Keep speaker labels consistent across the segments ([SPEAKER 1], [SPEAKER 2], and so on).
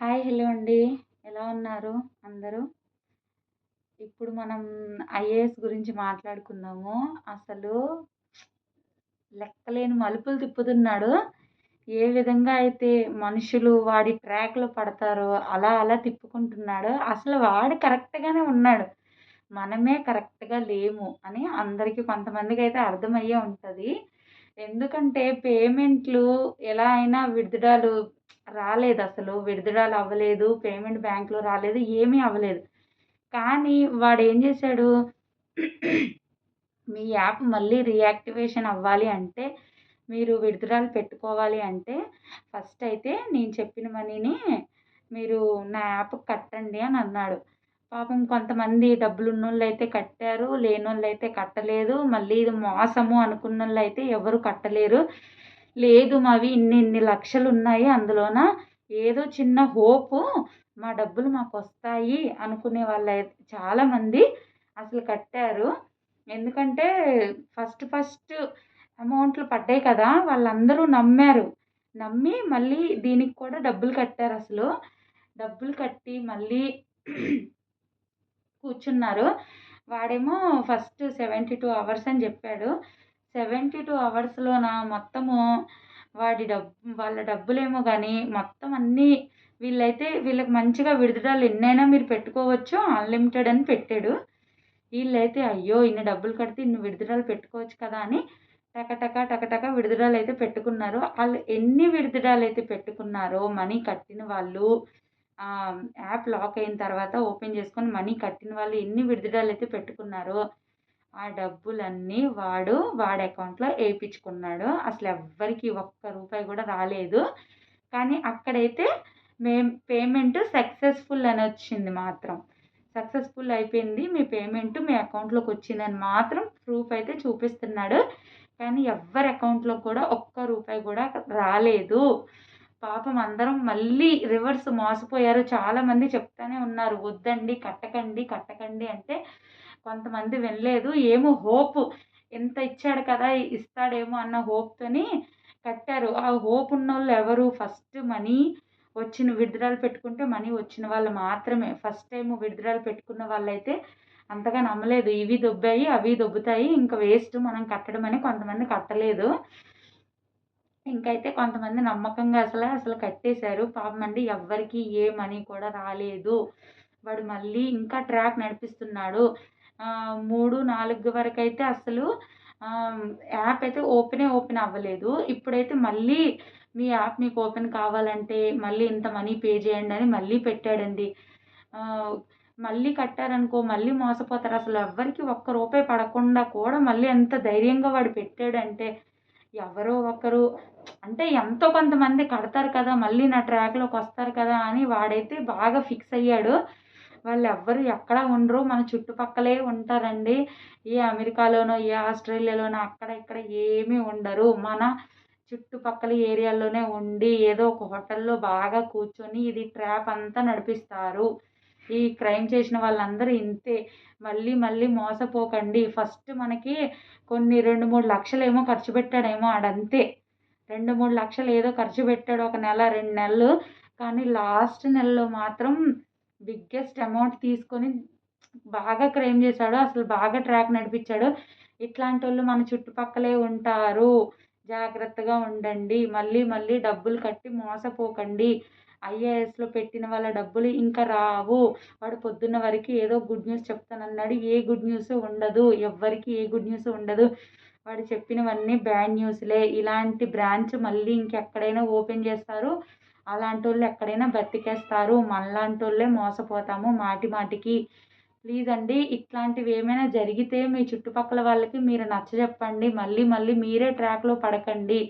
[SPEAKER 1] Hi hello అండి. ఎలా ఉన్నారు అందరూ? ఇప్పుడు మనం ఐఏఎస్ గురించి మాట్లాడుకుందాము. అసలు లెక్కలేని మలుపులు తిప్పుతున్నాడు. ఏ విధంగా అయితే మనుషులు వాడి ట్రాక్లో పడతారో అలా అలా తిప్పుకుంటున్నాడు. అసలు వాడు కరెక్ట్గానే ఉన్నాడు. మనమే కరెక్ట్గా లేము అని అందరికీ కొంతమందికి అయితే అర్థమయ్యే ఉంటుంది. ఎందుకంటే పేమెంట్లు ఎలా అయినా విత్డ్రాలు రాలేదు అసలు విడుదల అవ్వలేదు పేమెంట్ బ్యాంక్లో రాలేదు ఏమీ అవ్వలేదు. కానీ వాడు ఏం చేశాడు? మీ యాప్ మళ్ళీ రీయాక్టివేషన్ అవ్వాలి అంటే మీరు విడుదల పెట్టుకోవాలి అంటే ఫస్ట్ అయితే నేను చెప్పిన మనీని మీరు నా యాప్ కట్టండి అని అన్నాడు. పాపం కొంతమంది డబ్బులు ఉన్నోళ్ళు అయితే కట్టారు లేనోళ్ళు అయితే కట్టలేదు మళ్ళీ ఇది మోసము అనుకున్న వాళ్ళు అయితే ఎవరు కట్టలేరు. లేదు మావి ఇన్ని ఇన్ని లక్షలు ఉన్నాయి అందులోన ఏదో చిన్న హోపు మా డబ్బులు మాకు వస్తాయి అనుకునే వాళ్ళు చాలామంది అసలు కట్టారు. ఎందుకంటే ఫస్ట్ ఫస్ట్ అమౌంట్లు పడ్డాయి కదా వాళ్ళందరూ నమ్మారు. నమ్మి మళ్ళీ దీనికి కూడా డబ్బులు కట్టారు అసలు. డబ్బులు కట్టి మళ్ళీ కూర్చున్నారు. వాడేమో ఫస్ట్ సెవెంటీ టూ అవర్స్ అని చెప్పాడు. సెవెంటీ టూ అవర్స్లోన మొత్తము? వాడి డబ్బు వాళ్ళ డబ్బులేమో కానీ మొత్తం అన్నీ వీళ్ళైతే వీళ్ళకి మంచిగా విడుదల ఎన్నైనా మీరు పెట్టుకోవచ్చు. అన్లిమిటెడ్ అని పెట్టాడు. వీళ్ళైతే అయ్యో ఇన్ని డబ్బులు కడితే ఇన్ని విడుదలలు పెట్టుకోవచ్చు కదా అని టకటక టకటక విడుదలలు అయితే పెట్టుకున్నారు. వాళ్ళు ఎన్ని విడుదలలు అయితే పెట్టుకున్నారో మనీ కట్టిన వాళ్ళు యాప్ లాక్ అయిన తర్వాత ఓపెన్ చేసుకొని మనీ కట్టిన వాళ్ళు ఎన్ని విడుదలలు అయితే పెట్టుకున్నారో ఆ డబ్బులన్నీ వాడు వాడి అకౌంట్లో వేయించుకున్నాడు. అసలు ఎవ్వరికి ఒక్క రూపాయి కూడా రాలేదు. కానీ అక్కడైతే మేం పేమెంట్ సక్సెస్ఫుల్ అని వచ్చింది మాత్రం. సక్సెస్ఫుల్ అయిపోయింది. మీ పేమెంట్ మీ అకౌంట్లోకి వచ్చిందని మాత్రం ప్రూఫ్ అయితే చూపిస్తున్నాడు. కానీ ఎవరి అకౌంట్లో కూడా ఒక్క రూపాయి కూడా రాలేదు. పాపం అందరం మళ్ళీ రివర్స్ మోసపోయారు. చాలామంది చెప్తానే ఉన్నారు వద్దండి కట్టకండి కట్టకండి అంటే కొంతమంది వినలేదు. ఏమో హోప్. ఎంత ఇచ్చాడు కదా ఇస్తాడేమో అన్న హోప్తోని కట్టారు. ఆ హోప్ ఉన్న వాళ్ళు ఎవరు? ఫస్ట్ మనీ వచ్చిన విడుదలలు పెట్టుకుంటే మనీ వచ్చిన వాళ్ళు మాత్రమే. ఫస్ట్ టైం విడుదలలు పెట్టుకున్న వాళ్ళైతే అంతగా నమ్మలేదు. ఇవి దొబ్బాయి అవి దొబ్బుతాయి. ఇంకా వేస్ట్ మనం కట్టడం అని కొంతమంది కట్టలేదు. ఇంకైతే కొంతమంది నమ్మకంగా అసలు అసలు కట్టేశారు. పాపం అండి ఎవ్వరికి ఏ మనీ కూడా రాలేదు. వాడు మళ్ళీ ఇంకా ట్రాక్ నడిపిస్తున్నాడు. మూడు నాలుగు వరకు అయితే అసలు యాప్ అయితే ఓపెనే ఓపెన్ అవ్వలేదు. ఇప్పుడైతే మళ్ళీ మీ యాప్ మీకు ఓపెన్ కావాలంటే మళ్ళీ ఇంత మనీ పే చేయండి అని మళ్ళీ పెట్టాడండి. మళ్ళీ కట్టారనుకో మళ్ళీ మోసపోతారు. అసలు ఎవ్వరికి ఒక్క రూపాయి పడకుండా కూడా మళ్ళీ ఎంత ధైర్యంగా వాడు పెట్టాడంటే ఎవరో ఒకరు అంటే ఎంతో కొంతమంది కడతారు కదా మళ్ళీ నా ట్రాక్లోకి వస్తారు కదా అని వాడైతే బాగా ఫిక్స్ అయ్యాడు. వాళ్ళు ఎవ్వరు ఎక్కడ ఉండరు. మన చుట్టుపక్కలే ఉంటారండి. ఏ అమెరికాలోనో ఏ ఆస్ట్రేలియాలోనో అక్కడ ఇక్కడ ఏమీ ఉండరు. మన చుట్టుపక్కల ఏరియాల్లోనే ఉండి ఏదో ఒక హోటల్లో బాగా కూర్చొని ఇది ట్రాప్ అంతా నడిపిస్తారు. ఈ క్రైమ్ చేసిన వాళ్ళందరూ ఇంతే. మళ్ళీ మళ్ళీ మోసపోకండి. ఫస్ట్ మనకి కొన్ని రెండు మూడు లక్షలు ఏమో ఖర్చు పెట్టాడేమో ఆడంతే. రెండు మూడు లక్షలు ఏదో ఖర్చు పెట్టాడు ఒక నెల రెండు నెలలు. కానీ లాస్ట్ నెలలో మాత్రం బిగ్గెస్ట్ అమౌంట్ తీసుకొని బాగా క్రైమ్ చేశాడు అసలు బాగా ట్రాక్ నడిపించాడు ఇట్లాంటి వాళ్ళు మన చుట్టుపక్కలే ఉంటారు. జాగ్రత్తగా ఉండండి. మళ్ళీ మళ్ళీ డబ్బులు కట్టి మోసపోకండి. ఐఏఎస్లో పెట్టిన వాళ్ళ డబ్బులు ఇంకా రావు. వాడు పొద్దున్న వరకు ఏదో గుడ్ న్యూస్ చెప్తానన్నాడు. ఏ గుడ్ న్యూస్ ఉండదు. ఎవ్వరికి ఏ గుడ్ న్యూస్ ఉండదు. వాడు చెప్పినవన్నీ బ్యాడ్ న్యూస్లే. ఇలాంటి బ్రాంచ్ మళ్ళీ ఇంకెక్కడైనా ఓపెన్ చేస్తారు. అలాంటి వాళ్ళు ఎక్కడైనా బ్రతికేస్తారు మనలాంటి వాళ్ళే మోసపోతాము మాటి మాటికి. ప్లీజ్ అండి ఇట్లాంటివి ఏమైనా జరిగితే మీ చుట్టుపక్కల వాళ్ళకి మీరు నచ్చజెప్పండి. మళ్ళీ మళ్ళీ మీరే ట్రాక్లో పడకండి.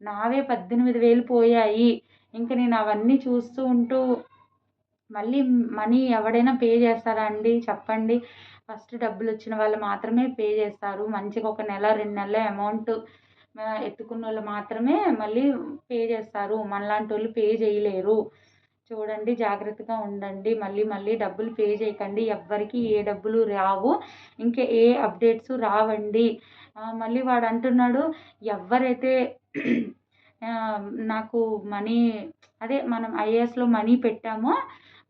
[SPEAKER 1] నావే పద్దెనిమిది వేలు పోయాయి. ఇంకా నేను అవన్నీ చూస్తూ ఉంటూ మళ్ళీ మనీ ఎవడైనా పే చేస్తారా అండి? చెప్పండి. ఫస్ట్ డబ్బులు వచ్చిన వాళ్ళు మాత్రమే పే చేస్తారు. మంచిగా ఒక నెల రెండు నెలల అమౌంట్ ఎత్తుకున్న వాళ్ళు మాత్రమే మళ్ళీ పే చేస్తారు. మనలాంటి వాళ్ళు పే చేయలేరు. చూడండి జాగ్రత్తగా ఉండండి. మళ్ళీ మళ్ళీ డబ్బులు పే చేయకండి. ఎవ్వరికి ఏ డబ్బులు రావు. ఇంకా ఏ అప్డేట్స్ రావండి. మళ్ళీ వాడు అంటున్నాడు ఎవరైతే నాకు మనీ అదే మనం ఐఏఎస్లో మనీ పెట్టామో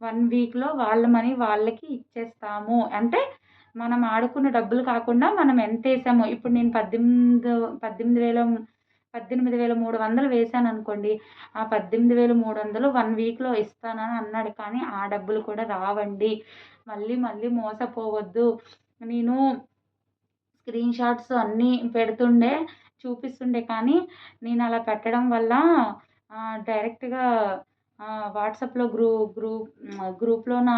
[SPEAKER 1] వన్ వీక్లో వాళ్ళ మనీ వాళ్ళకి ఇచ్చేస్తాము. అంటే మనం ఆడుకున్న డబ్బులు కాకుండా మనం ఎంత వేసామో ఇప్పుడు నేను పద్దెనిమిది పద్దెనిమిది వేల పద్దెనిమిది వేల మూడు వందలు వేసాను అనుకోండి ఆ పద్దెనిమిది వేల మూడు వందలు వన్ వీక్లో ఇస్తానని అన్నాడు. కానీ ఆ డబ్బులు కూడా రావండి. మళ్ళీ మళ్ళీ మోసపోవద్దు. నేను స్క్రీన్ షాట్స్ అన్నీ పెడుతుండే చూపిస్తుండే. కానీ నేను అలా పెట్టడం వల్ల డైరెక్ట్గా వాట్సాప్లో గ్రూ గ్రూప్ గ్రూప్లో నా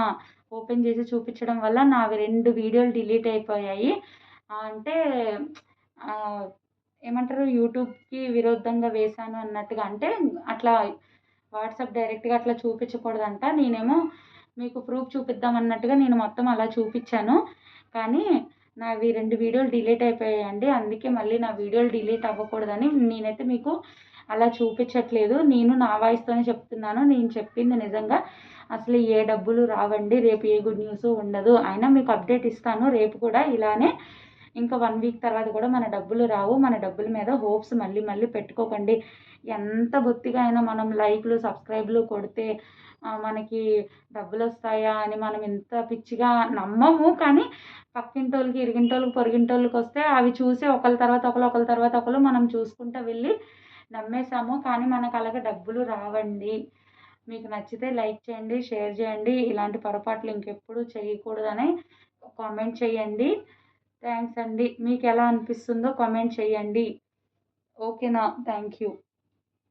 [SPEAKER 1] ఓపెన్ చేసి చూపించడం వల్ల నావి రెండు వీడియోలు డిలీట్ అయిపోయాయి. అంటే ఏమంటారు యూట్యూబ్కి విరుద్ధంగా వేశాను అన్నట్టుగా అంటే అట్లా వాట్సాప్ డైరెక్ట్గా అట్లా చూపించకూడదంట. నేనేమో మీకు ప్రూఫ్ చూపిద్దాం అన్నట్టుగా నేను మొత్తం అలా చూపించాను. కానీ నావి రెండు వీడియోలు డిలీట్ అయిపోయాయండి. అందుకే మళ్ళీ నా వీడియోలు డిలీట్ అవ్వకూడదని నేనైతే మీకు అలా చూపించట్లేదు. నేను నా వాయిస్తోనే చెప్తున్నాను. నేను చెప్పింది నిజంగా. అసలు ఏ డబ్బులు రావండి. రేపు ఏ గుడ్ న్యూస్ ఉండదు. అయినా మీకు అప్డేట్ ఇస్తాను. రేపు కూడా ఇలానే ఇంకా వన్ వీక్ తర్వాత కూడా మన డబ్బులు రావు. మన డబ్బుల మీద హోప్స్ మళ్ళీ మళ్ళీ పెట్టుకోకండి. ఎంత బొత్తిగా అయినా మనం లైక్లు సబ్స్క్రైబ్లు కొడితే మనకి డబ్బులు వస్తాయా అని మనం ఇంత పిచ్చిగా నమ్మము. కానీ పక్కింటోళ్ళకి ఇరిగింటోళ్ళకి పొరిగింటోళ్ళకి వస్తే అవి చూసి ఒకరి తర్వాత ఒకరు ఒకళ్ళ తర్వాత ఒకరు మనం చూసుకుంటూ వెళ్ళి నమ్మేశాము. కానీ మనకు అలాగే డబ్బులు రావండి. మీకు నచ్చితే లైక్ చేయండి షేర్ చేయండి. ఇలాంటి పొరపాట్లు ఇంకెప్పుడు చేయకూడదని కామెంట్ చేయండి. థ్యాంక్స్ అండి. మీకు ఎలా అనిపిస్తుందో కామెంట్ చేయండి. ఓకేనా? Thank you.